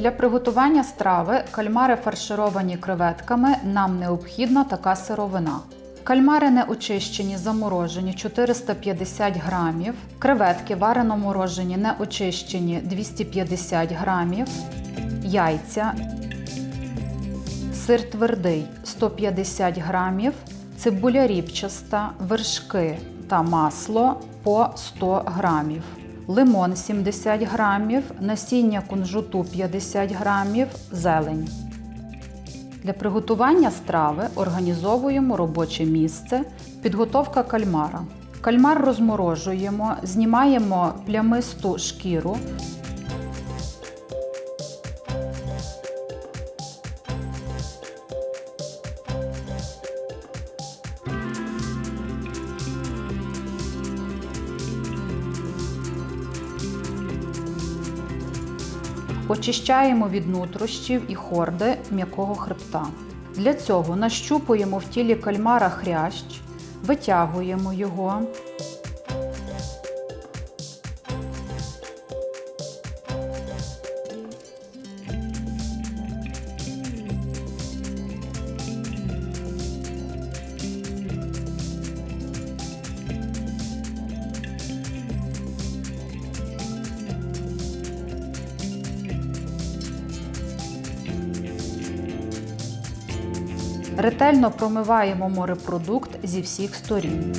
Для приготування страви кальмари фаршировані креветками нам необхідна така сировина. Кальмари не очищені, заморожені 450 грамів, креветки варено морожені не очищені 250 грамів, яйця, сир твердий 150 грамів, цибуля рібчаста, вершки та масло по 100 грамів, лимон 70 грамів, насіння кунжуту 50 грамів, зелень. Для приготування страви організовуємо робоче місце, підготовка кальмара. Кальмар розморожуємо, знімаємо плямисту шкіру. Очищаємо від нутрощів і хорди м'якого хребта. Для цього нащупуємо в тілі кальмара хрящ, витягуємо його. Ретельно промиваємо морепродукт зі всіх сторін.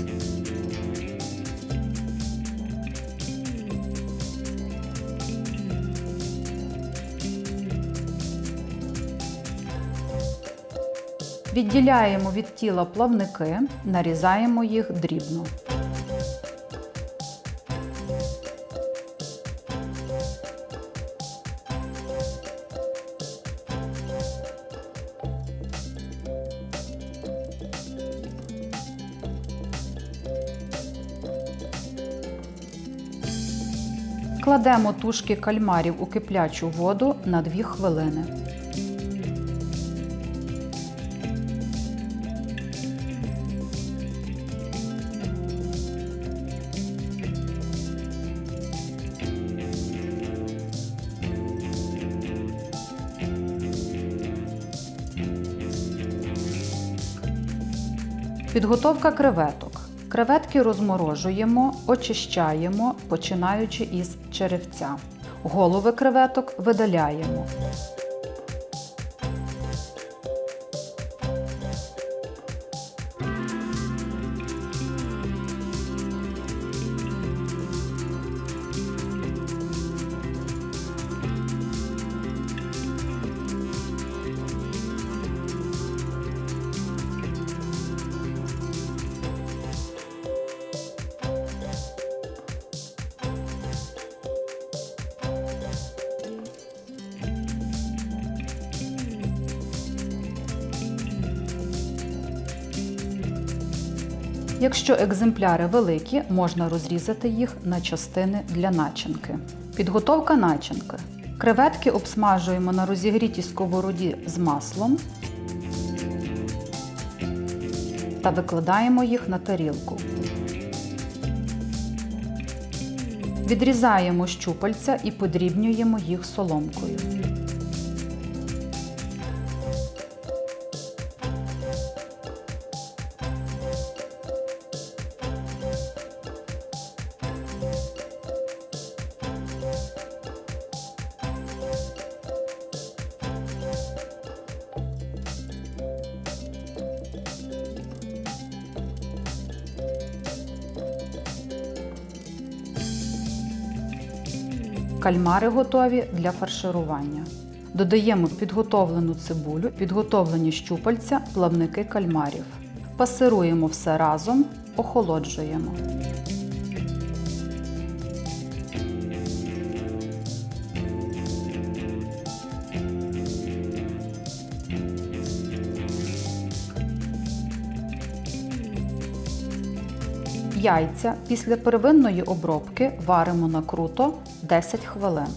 Відділяємо від тіла плавники, нарізаємо їх дрібно. Кладемо тушки кальмарів у киплячу воду на 2 хвилини. Підготовка креветок. Креветки розморожуємо, очищаємо, починаючи із черевця. Голови креветок видаляємо. Якщо екземпляри великі, можна розрізати їх на частини для начинки. Підготовка начинки. Креветки обсмажуємо на розігрітій сковороді з маслом та викладаємо їх на тарілку. Відрізаємо щупальця і подрібнюємо їх соломкою. Кальмари готові для фарширування. Додаємо підготовлену цибулю, підготовлені щупальця, плавники кальмарів. Пасируємо все разом, охолоджуємо. Яйця після первинної обробки варимо накруто 10 хвилин.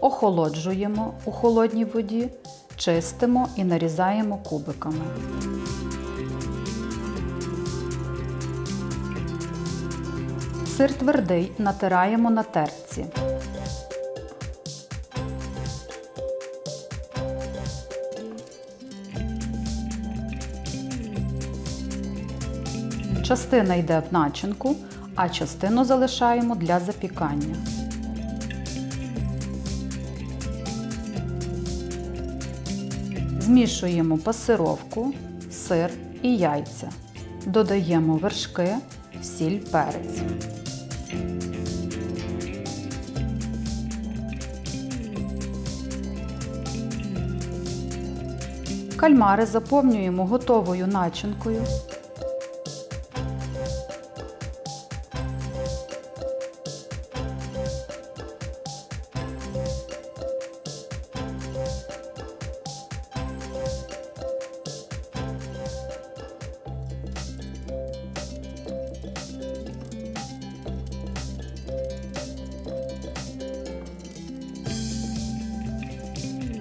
Охолоджуємо у холодній воді, чистимо і нарізаємо кубиками. Сир твердий натираємо на терці. Частина йде в начинку, а частину залишаємо для запікання. Змішуємо пасировку, сир і яйця. Додаємо вершки, сіль, перець. Кальмари заповнюємо готовою начинкою.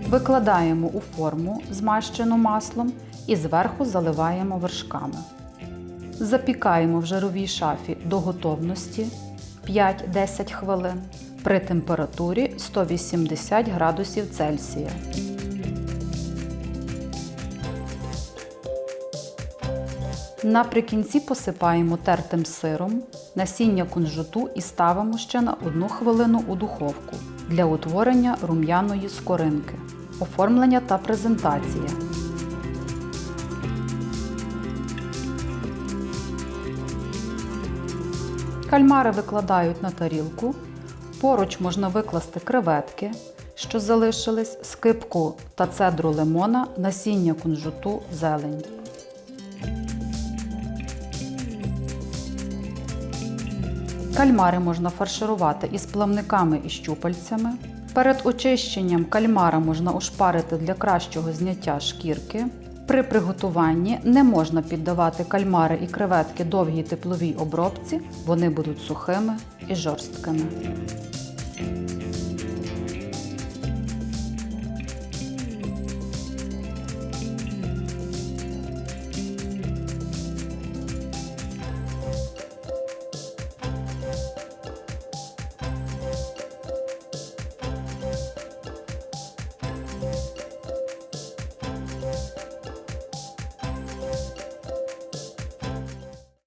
Викладаємо у форму, змащену маслом, і зверху заливаємо вершками. Запікаємо в жировій шафі до готовності 5-10 хвилин при температурі 180 градусів Цельсія. Наприкінці посипаємо тертим сиром, насіння кунжуту і ставимо ще на 1 хвилину у духовку для утворення рум'яної скоринки. Оформлення та презентація. Кальмари викладають на тарілку. Поруч можна викласти креветки, що залишились, скипку та цедру лимона, насіння кунжуту, зелень. Кальмари можна фарширувати із плавниками і щупальцями. Перед очищенням кальмара можна ошпарити для кращого зняття шкірки. При приготуванні не можна піддавати кальмари і креветки довгій тепловій обробці, вони будуть сухими і жорсткими.